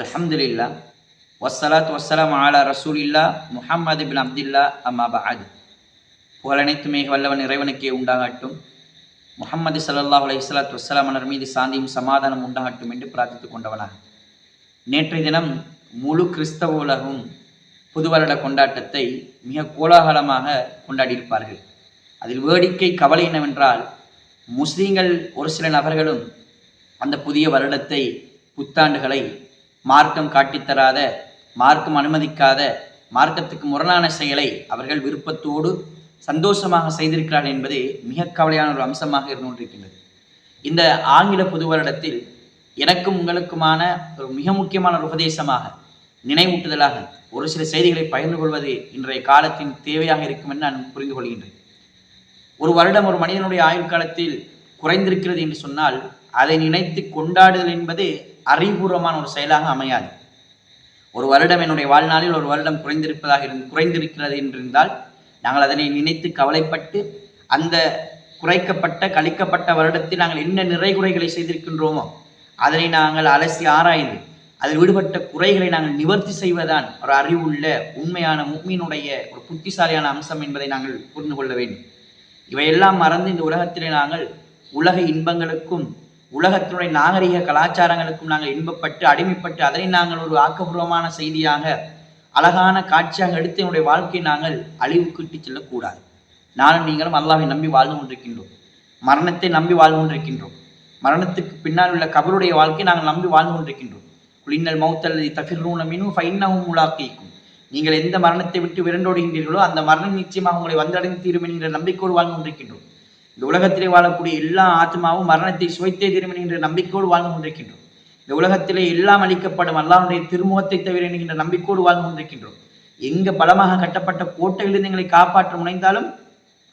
அல்ஹம்துலில்லா வசலாத் வசலாம் ஆலா ரசூலில்லா முஹம்மது பின் அப்துல்லா அம்மா பஅத் புகழனைத்துமே வல்லவன் இறைவனுக்கே உண்டாகட்டும். முஹம்மது சல்லாஹ் அலைஹி ஸலாத்து அனர் மீது சாந்தியும் சமாதானம் உண்டாகட்டும் என்று பிரார்த்தித்துக் கொண்டவனாக. நேற்றைய தினம் முழு கிறிஸ்தவ உலகும் புது வருட கொண்டாட்டத்தை மிக கோலாகலமாக கொண்டாடியிருப்பார்கள். அதில் வேடிக்கை கவலை என்னவென்றால் முஸ்லீம்கள் ஒரு சில நபர்களும் அந்த புதிய வருடத்தை புத்தாண்டுகளை மார்க்கம் காட்டித்தராத மார்க்கம் அனுமதிக்காத மார்க்கத்துக்கு முரணான செயலை அவர்கள் விருப்பத்தோடு சந்தோஷமாக செய்திருக்கிறார்கள் என்பது மிக கவலையான ஒரு அம்சமாக இருந்து கொண்டிருக்கின்றது இந்த ஆங்கில புது வருடத்தில் எனக்கும் உங்களுக்குமான ஒரு மிக முக்கியமான ஒரு உபதேசமாக நினைவூட்டுதலாக ஒரு சில செய்திகளை பகிர்ந்து கொள்வது இன்றைய காலத்தின் தேவையாக இருக்கும் என்று நான் புரிந்து கொள்கின்றேன். ஒரு வருடம் ஒரு மனிதனுடைய ஆயுள் காலத்தில் குறைந்திருக்கிறது என்று சொன்னால் அதை நினைத்து கொண்டாடுதல் என்பது அறிவுபூர்வமான ஒரு செயலாக அமையாது. ஒரு வருடம் என்னுடைய வாழ்நாளில் ஒரு வருடம் குறைந்திருப்பதாக இருந்து குறைந்திருக்கிறது என்றிருந்தால் நாங்கள் அதனை நினைத்து கவலைப்பட்டு அந்த குறைக்கப்பட்ட கழிக்கப்பட்ட வருடத்தில் நாங்கள் என்ன நிறை குறைகளை செய்திருக்கின்றோமோ அதனை நாங்கள் அலசி ஆராய்ந்து அதில் விடுபட்ட குறைகளை நாங்கள் நிவர்த்தி செய்வதுதான் ஒரு அறிவுள்ள உண்மையான முக்மீனுடைய ஒரு புத்திசாலியான அம்சம் என்பதை நாங்கள் புரிந்து கொள்ள வேண்டும். இவையெல்லாம் மறந்து இந்த உலகத்திலே நாங்கள் உலக இன்பங்களுக்கும் உலகத்தினுடைய நாகரிக கலாச்சாரங்களுக்கும் நாங்கள் இன்பப்பட்டு அடிமைப்பட்டு அதனை நாங்கள் ஒரு ஆக்கப்பூர்வமான செய்தியாக அழகான காட்சியாக எடுத்து என்னுடைய வாழ்க்கையை நாங்கள் அழிவுக்கு இட்டுச் செல்லக்கூடாது. நானும் நீங்களும் அல்லாவை நம்பி வாழ்ந்து கொண்டிருக்கின்றோம். மரணத்தை நம்பி வாழ்ந்து கொண்டிருக்கின்றோம். மரணத்துக்கு பின்னால் உள்ள கபருடைய வாழ்க்கையை நாங்கள் நம்பி வாழ்ந்து கொண்டிருக்கின்றோம். குளிநல் மௌத்தல்லதி தஃபிர்ரூன மினு ஃபைன்னஹும் உலாக்கிக்கும் நீங்கள் எந்த மரணத்தை விட்டு விரண்டோடுகின்றீர்களோ அந்த மரணம் நிச்சயமாக உங்களை வந்தடைந்து தீரும் என்கிற நம்பிக்கையோடு வாழ்ந்து கொண்டிருக்கின்றோம். இந்த உலகத்திலே வாழக்கூடிய எல்லா ஆத்மாவும் மரணத்தை சுவைத்தே திரும்பி என்கின்ற நம்பிக்கையோடு வாழ்ந்து கொண்டிருக்கின்றோம். இந்த உலகத்திலே எல்லாம் அளிக்கப்படும் அல்லாவுடைய திருமுகத்தை தவிர என்கின்ற நம்பிக்கையோடு வாழ்ந்து கொண்டிருக்கின்றோம். எங்க பலமாக கட்டப்பட்ட கோட்டையிலிருந்து எங்களை காப்பாற்ற முனைந்தாலும்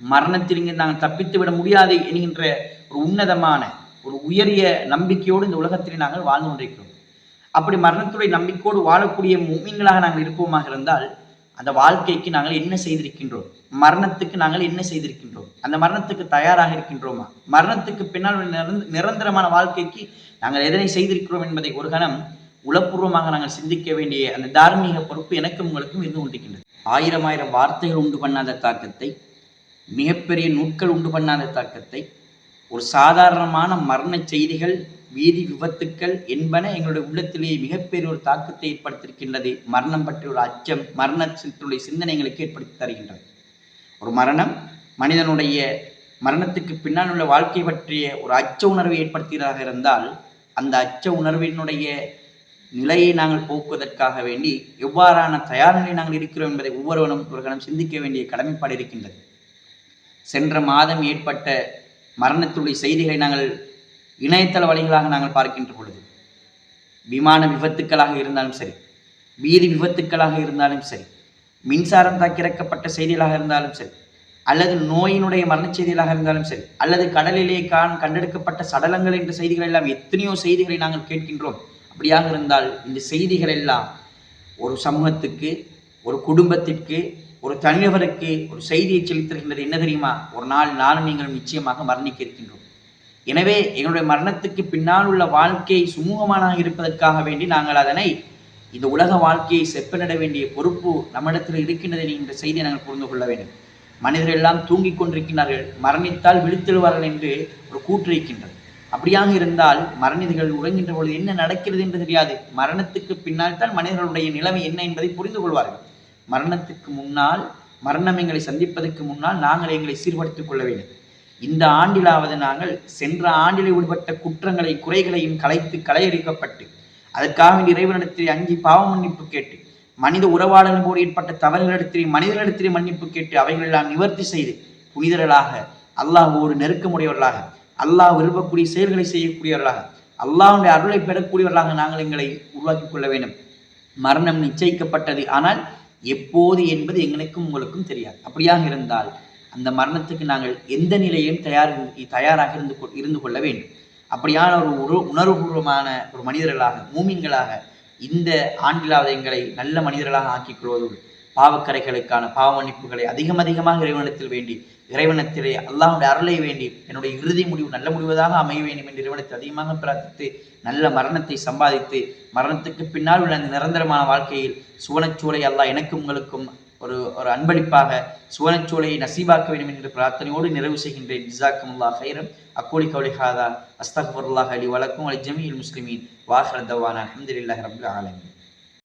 மரணத்தில் இங்கே நாங்கள் தப்பித்து விட முடியாது என்கின்ற ஒரு உன்னதமான ஒரு உயரிய நம்பிக்கையோடு இந்த உலகத்திலே நாங்கள் வாழ்ந்து கொண்டிருக்கிறோம். அப்படி மரணத்துடைய நம்பிக்கையோடு வாழக்கூடிய மீன்களாக நாங்கள் இருப்போமாக இருந்தால் அந்த வாழ்க்கைக்கு நாங்கள் என்ன செய்திருக்கின்றோம்? மரணத்துக்கு நாங்கள் என்ன செய்திருக்கின்றோம்? அந்த மரணத்துக்கு தயாராக இருக்கின்றோமா? மரணத்துக்கு பின்னால் நிரந்தரமான வாழ்க்கைக்கு நாங்கள் எதனை செய்திருக்கிறோம் என்பதை ஒரு கணம் உளப்பூர்வமாக நாங்கள் சிந்திக்க வேண்டிய அந்த தார்மீக பொறுப்பு எனக்கும் உங்களுக்கும் இருந்து கொண்டிருக்கின்றது. ஆயிரம் ஆயிரம் வார்த்தைகள் உண்டு பண்ணாத தாக்கத்தை மிகப்பெரிய நூட்கள் உண்டு பண்ணாத தாக்கத்தை ஒரு சாதாரணமான மரண செய்திகள் வீதி விபத்துக்கள் என்பன எங்களுடைய உள்ளத்திலேயே மிகப்பெரிய ஒரு தாக்கத்தை ஏற்படுத்தியிருக்கின்றது. மரணம் பற்றிய ஒரு அச்சம் மரணத்தினுடைய சிந்தனை எங்களுக்கு ஏற்படுத்தி தருகின்றது. ஒரு மரணம் மனிதனுடைய மரணத்துக்கு பின்னால் உள்ள வாழ்க்கை பற்றிய ஒரு அச்ச உணர்வை ஏற்படுத்துகிறதாக இருந்தால் அந்த அச்ச உணர்வினுடைய நிலையை நாங்கள் போக்குவதற்காக வேண்டி எவ்வாறான தயார் நிலை நாங்கள் இருக்கிறோம் என்பதை ஒவ்வொருவனும் ஒரு கணம் சிந்திக்க வேண்டிய கடமைப்பாடு இருக்கின்றது. சென்ற மாதம் ஏற்பட்ட மரணத்துடைய செய்திகளை நாங்கள் இணையதள வழிகளாக நாங்கள் பார்க்கின்ற பொழுது விமான விபத்துக்களாக இருந்தாலும் சரி வீதி விபத்துக்களாக இருந்தாலும் சரி மின்சாரம் தாக்கிறக்கப்பட்ட செய்திகளாக இருந்தாலும் சரி அல்லது நோயினுடைய மரணச் செய்திகளாக இருந்தாலும் சரி அல்லது கடலிலே காண் கண்டெடுக்கப்பட்ட சடலங்கள் என்ற செய்திகள் எல்லாம் எத்தனையோ செய்திகளை நாங்கள் கேட்கின்றோம். அப்படியாக இருந்தால் இந்த செய்திகள் எல்லாம் ஒரு சமூகத்துக்கு ஒரு குடும்பத்திற்கு ஒரு தனிநபருக்கு ஒரு செய்தியை செலுத்துகின்றது என்ன தெரியுமா? ஒரு நாள் நானும் நீங்கள் நிச்சயமாக மரணிக்க இருக்கின்றோம். எனவே எங்களுடைய மரணத்துக்கு பின்னால் உள்ள வாழ்க்கை சுமூகமாக இருப்பதற்காக வேண்டி நாங்கள் அதனை இந்த உலக வாழ்க்கையை செப்பனிட வேண்டிய பொறுப்பு நம்மிடத்தில் இருக்கின்றது என்ற செய்தியை நாங்கள் புரிந்து கொள்ள வேண்டும். மனிதர்கள் எல்லாம் தூங்கிக் கொண்டிருக்கிறார்கள் மரணித்தால் விழித்தெழுவார்கள் என்று ஒரு கூற்று இருக்கின்றது. அப்படியாக இருந்தால் மரணிதர்கள் உறங்கின்ற பொழுது என்ன நடக்கிறது என்று தெரியாது. மரணத்துக்கு பின்னால் தான் மனிதர்களுடைய நிலைமை என்ன என்பதை புரிந்து கொள்வார்கள். மரணத்துக்கு முன்னால் மரணம் எங்களை சந்திப்பதற்கு முன்னால் நாங்கள் எங்களை சீர்படுத்திக் கொள்ள வேண்டும். இந்த ஆண்டிலாவது நாங்கள் சென்ற ஆண்டில் விடுபட்ட குற்றங்களை குறைகளையும் கலைத்து களையடிக்கப்பட்டு அதற்காக வேண்டி இறைவனிடத்தில் அஞ்சி பாவ மன்னிப்பு கேட்டு மனித உறவாளர்கள் போது ஏற்பட்ட தவறுகளிடத்திலே மனிதர்களிடத்திலே மன்னிப்பு கேட்டு அவைகளெல்லாம் நிவர்த்தி செய்து புனிதர்களாக அல்லாஹ் ஒரு நெருக்கமுடையவர்களாக அல்லாஹ் விரும்பக்கூடிய செயல்களை செய்யக்கூடியவர்களாக அல்லாஹுடைய அருளை பெறக்கூடியவர்களாக நாங்கள் எங்களை உருவாக்கிக் கொள்ள வேண்டும். மரணம் நிச்சயிக்கப்பட்டது. ஆனால் எப்போது என்பது எங்களுக்கும் உங்களுக்கும் தெரியாது. அப்படியாக இருந்தால் அந்த மரணத்துக்கு நாங்கள் எந்த நிலையிலும் தயார் தயாராக இருந்து கொ- இருந்து கொள்ள வேண்டும்? அப்படியான ஒரு உரு உணர்வுபூர்வமான ஒரு மனிதர்களாக மூமின்களாக இந்த ஆண்டிலாவது எங்களை நல்ல மனிதர்களாக ஆக்கிக் கொள்வதோடு பாவக்கரைகளுக்கான பாவ மன்னிப்புகளை அதிகம் அதிகமாக இறைவனத்தில் வேண்டி இறைவனத்திலே அல்லாவுடைய அருளை வேண்டி என்னுடைய இறுதி முடிவு நல்ல முடிவதாக அமைய வேண்டும் என்று இறைவனத்தை அதிகமாக பிரார்த்தித்து நல்ல மரணத்தை சம்பாதித்து மரணத்துக்கு பின்னால் உள்ள அந்த நிரந்தரமான வாழ்க்கையில் சுவனச்சூளை அல்லாஹ் எனக்கும் உங்களுக்கும் ஒரு ஒரு அன்பளிப்பாக சுவனச்சூளையை நசீபாக்க வேண்டும் என்ற பிரார்த்தனையோடு நிறைவு செய்கின்றேன். ஜிசாக்குமுல்லா ஹைரம் அக்கோலி கவுலி ஹாதா. அஸ்தக்ஃபுல்லாஹ் அலி வலக்கும் அலி ஜமீல் முஸ்லிமீன். வாஹர் தவானா. அஹமதுல்லாஹ் ரபுல் ஆலமின்.